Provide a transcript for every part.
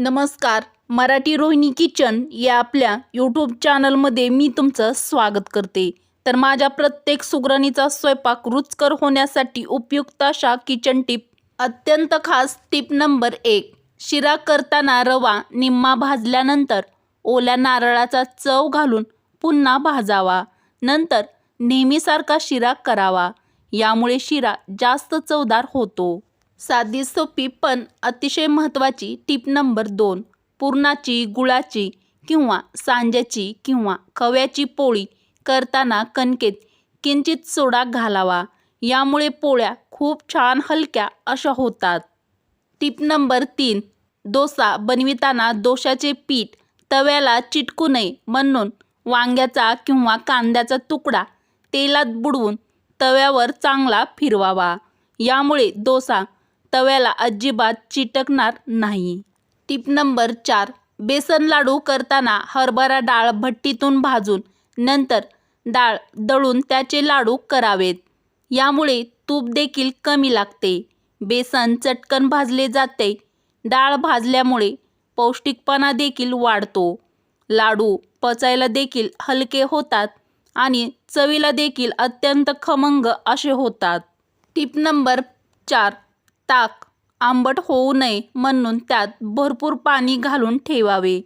नमस्कार मराठी रोहिणी किचन या आपल्या यूट्यूब चॅनलमध्ये मी तुमचं स्वागत करते. तर माझ्या प्रत्येक सुगरणीचा स्वयंपाक रुचकर होण्यासाठी उपयुक्त अशा किचन टिप. अत्यंत खास टिप नंबर एक शिरा करताना रवा निम्मा भाजल्यानंतर ओल्या नारळाचा चव घालून पुन्हा भाजावा. नंतर नेहमीसारखा शिरा करावा. यामुळे शिरा जास्त चवदार होतो. साधी सोपी पण अतिशय महत्त्वाची टीप नंबर दोन. पुरणाची गुळाची किंवा सांज्याची किंवा खव्याची पोळी करताना कणकेत किंचित सोडा घालावा. यामुळे पोळ्या खूप छान हलक्या अशा होतात. टीप नंबर तीन. डोसा बनविताना दोशाचे पीठ तव्याला चिटकू नये म्हणून वांग्याचा किंवा कांद्याचा तुकडा तेलात बुडवून तव्यावर चांगला फिरवावा. यामुळे डोसा तव्याला अजिबात चिटकणार नाही. टीप नंबर चार. बेसन लाडू करताना हरभरा डाळ भट्टीतून भाजून नंतर डाळ दळून त्याचे लाडू करावेत. यामुळे तूप देखील कमी लागते. बेसन चटकन भाजले जाते. डाळ भाजल्यामुळे पौष्टिकपणा देखील वाढतो. लाडू पचायला देखील हलके होतात आणि चवीला देखील अत्यंत खमंग असे होतात. टीप नंबर चार. ताक आंबट होऊ नये म्हणून त्यात भरपूर पाणी घालून ठेवावे.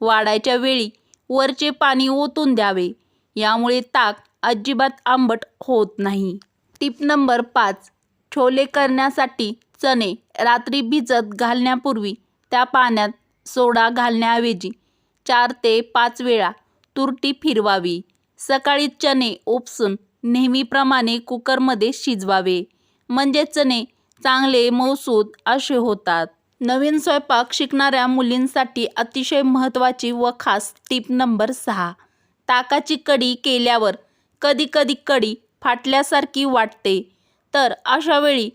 वाढायच्या वेळी वरचे पाणी ओतून द्यावे. यामुळे ताक अजिबात आंबट होत नाही. टीप नंबर पाच छोले करण्यासाठी चणे रात्री भिजत घालण्यापूर्वी त्या पाण्यात सोडा घालण्याऐवजी चार ते पाच वेळा तुरटी फिरवावी. सकाळी चणे उपसून नेहमीप्रमाणे कुकरमध्ये शिजवावे. म्हणजे चणे चांगले मौसूद असे होतात. नवीन स्वयंपाक शिकणाऱ्या मुलींसाठी अतिशय महत्त्वाची व खास टीप नंबर सहा. ताकाची कढी केल्यावर कधी कधी कडी फाटल्यासारखी वाटते. तर अशा वेळी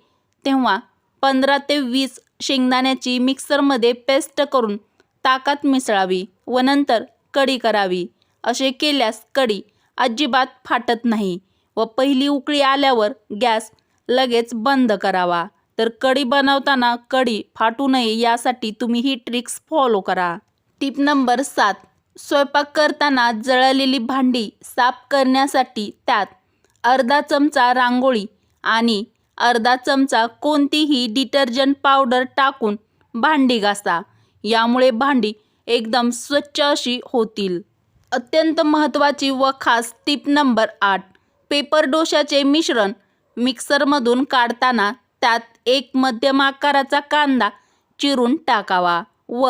तेव्हा पंधरा ते वीस शेंगदाण्याची मिक्सरमध्ये पेस्ट करून ताकात मिसळावी व नंतर कढी करावी. असे केल्यास कढी अजिबात फाटत नाही व पहिली उकळी आल्यावर गॅस लगेच बंद करावा. तर कढी बनवताना कढी फाटू नये यासाठी तुम्ही ही ट्रिक्स फॉलो करा. टीप नंबर सात. स्वयंपाक करताना जळलेली भांडी साफ करण्यासाठी त्यात अर्धा चमचा रांगोळी आणि अर्धा चमचा कोणतीही डिटर्जंट पावडर टाकून भांडी घासा. यामुळे भांडी एकदम स्वच्छ अशी होतील. अत्यंत महत्त्वाची व खास टीप नंबर आठ. पेपर डोशाचे मिश्रण मिक्सरमधून काढताना त्यात एक मध्यम आकाराचा कांदा चिरून टाकावा व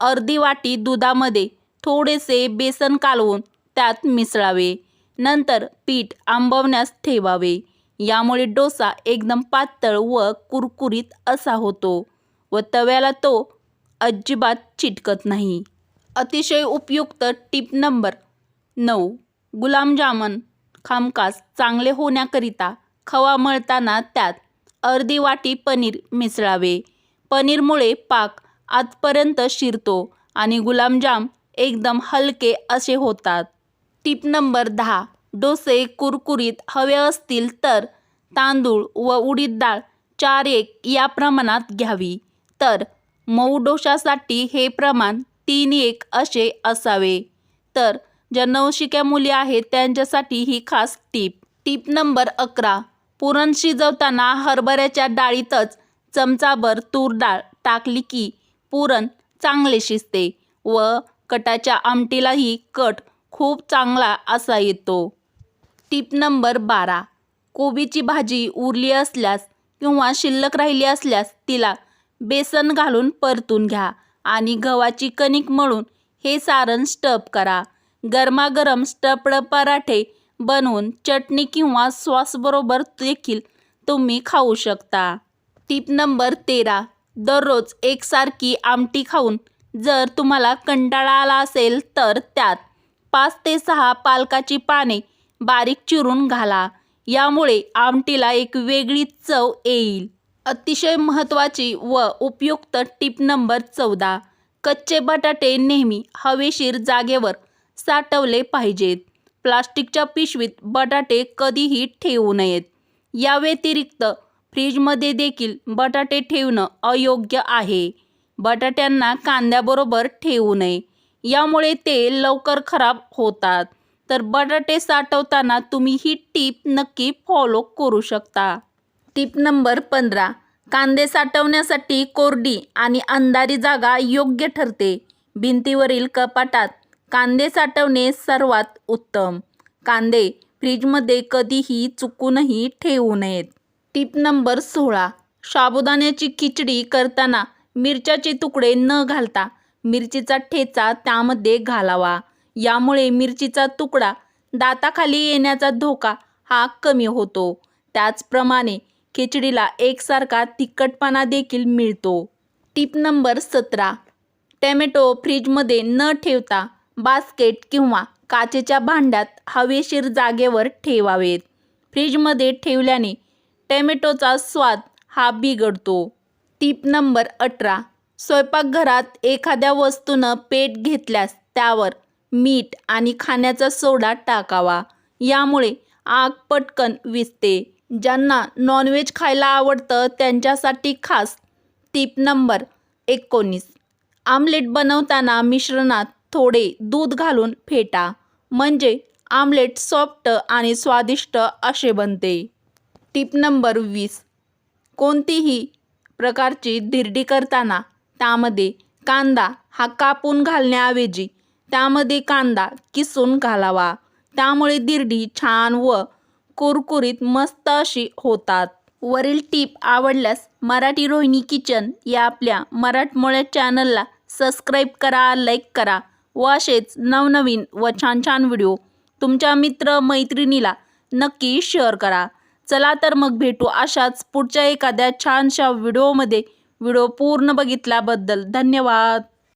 अर्धी वाटी दुधामध्ये थोडेसे बेसन कालवून त्यात मिसळावे. नंतर पीठ आंबवण्यास ठेवावे. यामुळे डोसा एकदम पातळ व कुरकुरीत असा होतो व तव्याला तो अजिबात चिटकत नाही. अतिशय उपयुक्त टीप नंबर नऊ. गुलाबजामन खामखास चांगले होण्याकरिता खवा मळताना त्यात अर्धी वाटी पनीर मिसळावे. पनीरमुळे पाक आतपर्यंत शिरतो आणि गुलाबजाम एकदम हलके असे होतात. टीप नंबर दहा. डोसे कुरकुरीत हवे असतील तर तांदूळ व उडीद डाळ चार एक या प्रमाणात घ्यावी. तर मऊ डोशासाठी हे प्रमाण तीन एक असे असावे. तर ज्या नवशिक्या मुली आहेत त्यांच्यासाठी ही खास टीप. टीप नंबर अकरा. पुरण शिजवताना हरभऱ्याच्या डाळीतच चमचाभर तूर डाळ टाकली की पुरण चांगले शिजते व कटाच्या आमटीलाही कट खूप चांगला असा येतो. टीप नंबर बारा. कोबीची भाजी उरली असल्यास किंवा शिल्लक राहिली असल्यास तिला बेसन घालून परतून घ्या आणि गव्हाची कणिक मळून हे सारण स्टप करा. गरमागरम स्टपड पराठे बनवून चटणी किंवा सॉसबरोबर देखील तुम्ही खाऊ शकता. टीप नंबर तेरा. दररोज एकसारखी आमटी खाऊन जर तुम्हाला कंटाळा आला असेल तर त्यात पाच ते सहा पालकाची पाने बारीक चिरून घाला. यामुळे आमटीला एक वेगळी चव येईल. अतिशय महत्त्वाची व उपयुक्त टीप नंबर चौदा. कच्चे बटाटे नेहमी हवेशीर जागेवर साठवले पाहिजेत. प्लास्टिकच्या पिशवीत बटाटे कधीही ठेवू नयेत. या व्यतिरिक्त फ्रीजमध्ये देखील बटाटे ठेवणं अयोग्य आहे. बटाट्यांना कांद्याबरोबर ठेवू नये. यामुळे ते लवकर खराब होतात. तर बटाटे साठवताना तुम्ही ही टीप नक्की फॉलो करू शकता. टीप नंबर पंधरा. कांदे साठवण्यासाठी कोरडी आणि अंधारी जागा योग्य ठरते. भिंतीवरील कपाटात कांदे साठवणे सर्वात उत्तम. कांदे फ्रीजमध्ये कधीही चुकूनही ठेवू नयेत. टीप नंबर सोळा. साबुदाण्याची खिचडी करताना मिरच्याचे तुकडे न घालता मिरचीचा ठेचा त्यामध्ये घालावा. यामुळे मिरचीचा तुकडा दाताखाली येण्याचा धोका हा कमी होतो. त्याचप्रमाणे खिचडीला एकसारखा तिखटपणा देखील मिळतो. टीप नंबर सतरा. टॅमॅटो फ्रीजमध्ये न ठेवता बास्केट किंवा काचेच्या भांड्यात हवेशीर जागेवर ठेवावेत. फ्रीजमध्ये ठेवल्याने टॅमॅटोचा स्वाद हा बिघडतो. टीप नंबर अठरा. स्वयंपाकघरात एखाद्या वस्तूनं पेट घेतल्यास त्यावर मीठ आणि खाण्याचा सोडा टाकावा. यामुळे आग पटकन विजते ज्यांना नॉनव्हेज खायला आवडतं त्यांच्यासाठी खास टीप नंबर एकोणीस. आमलेट बनवताना मिश्रणात थोडे दूध घालून फेटा म्हणजे आमलेट सॉफ्ट आणि स्वादिष्ट असे बनते. टीप नंबर वीस. कोणतीही प्रकारची धिरडी करताना त्यामध्ये कांदा हा कापून घालण्याऐवजी त्यामध्ये कांदा किसून घालावा. त्यामुळे धिरडी छान व कुरकुरीत मस्त अशी होतात. वरील टीप आवडल्यास मराठी रोहिणी किचन या आपल्या मराठमोळ्या चॅनलला सबस्क्राईब करा लाईक करा व असेच नवनवीन व छान छान व्हिडिओ तुमच्या मित्र मैत्रिणीला नक्की शेअर करा. चला तर मग भेटू अशाच पुढच्या एखाद्या छानशा व्हिडिओमध्ये. व्हिडिओ पूर्ण बघितल्याबद्दल धन्यवाद.